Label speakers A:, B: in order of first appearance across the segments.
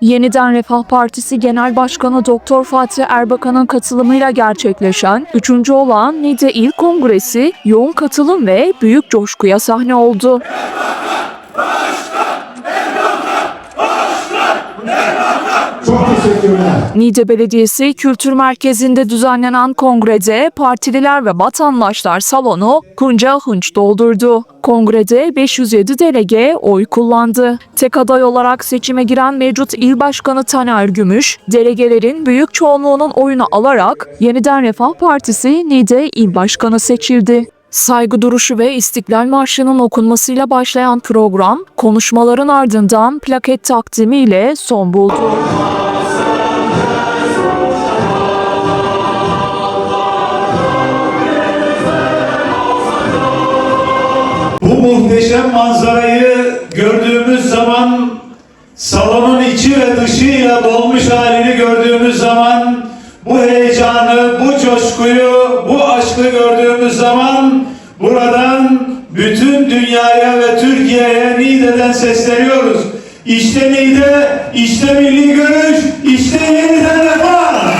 A: Yeniden Refah Partisi Genel Başkanı Doktor Fatih Erbakan'ın katılımıyla gerçekleşen 3. olan NİDE İl Kongresi yoğun katılım ve büyük coşkuya sahne oldu.
B: Çok teşekkürler.
A: Niğde Belediyesi Kültür Merkezi'nde düzenlenen kongrede partililer ve vatandaşlar salonu hınca hınç doldurdu. Kongrede 507 delege oy kullandı. Tek aday olarak seçime giren mevcut il başkanı Taner Gümüş, delegelerin büyük çoğunluğunun oyunu alarak Yeniden Refah Partisi Niğde il başkanı seçildi. Saygı duruşu ve İstiklal Marşı'nın okunmasıyla başlayan program, konuşmaların ardından plaket takdimiyle son buldu.
C: Muhteşem manzarayı gördüğümüz zaman salonun içi ve dışıyla dolmuş halini gördüğümüz zaman bu heyecanı, bu coşkuyu, bu aşkı gördüğümüz zaman buradan bütün dünyaya ve Türkiye'ye Niğde'den sesleniyoruz. İşte Niğde, işte milli görüş, işte yeniden refah.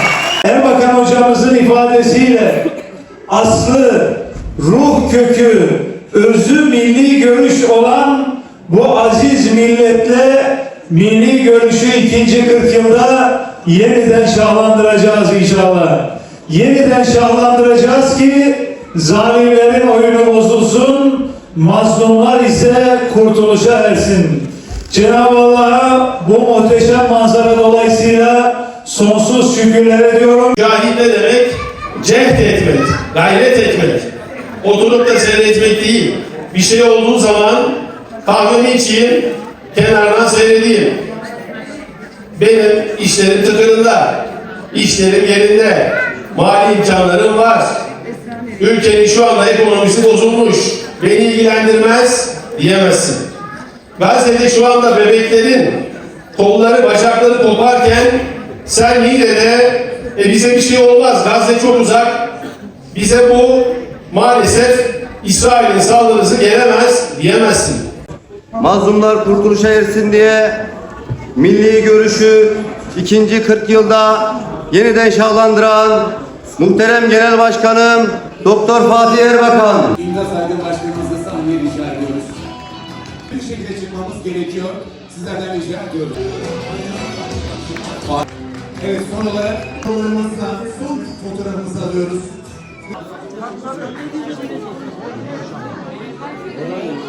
C: Erbakan hocamızın ifadesiyle aslı, ruh kökü, özü milli olan bu aziz milletle milli görüşü ikinci 40 yılda yeniden şahlandıracağız inşallah. Yeniden şahlandıracağız ki zalimlerin oyunu bozulsun, mazlumlar ise kurtuluşa ersin. Cenab-ı Allah'a bu muhteşem manzara dolayısıyla sonsuz şükürler ediyorum.
D: Cahil ne demek? Cehd etmek, gayret etmek. Oturup da seyretmek değil. Bir şey olduğu zaman kahvemi içeyim, kenardan seyredeyim. Benim işlerim tıkırında, işlerim yerinde, mali imkanlarım var. Ülkenin şu anda ekonomisi bozulmuş. Beni ilgilendirmez diyemezsin. Gazze'de şu anda bebeklerin kolları, bacakları koparken sen yine de e, bize bir şey olmaz. Gazze çok uzak. Bize bu maalesef İsrail'in saldırısı gelemez diyemezsin.
E: mazlumlar kurtuluşa ersin diye milli görüşü ikinci 40 yılda yeniden şahlandıran muhterem Genel Başkanım Doktor Fatih Erbakan.
F: İmza Saygı Başkanımızla sahneye rica ediyoruz. Bir şekilde çıkmamız gerekiyor. Sizlerden rica ediyorum. Evet son olarak fotoğrafımızla son fotoğrafımızı alıyoruz. ねえ。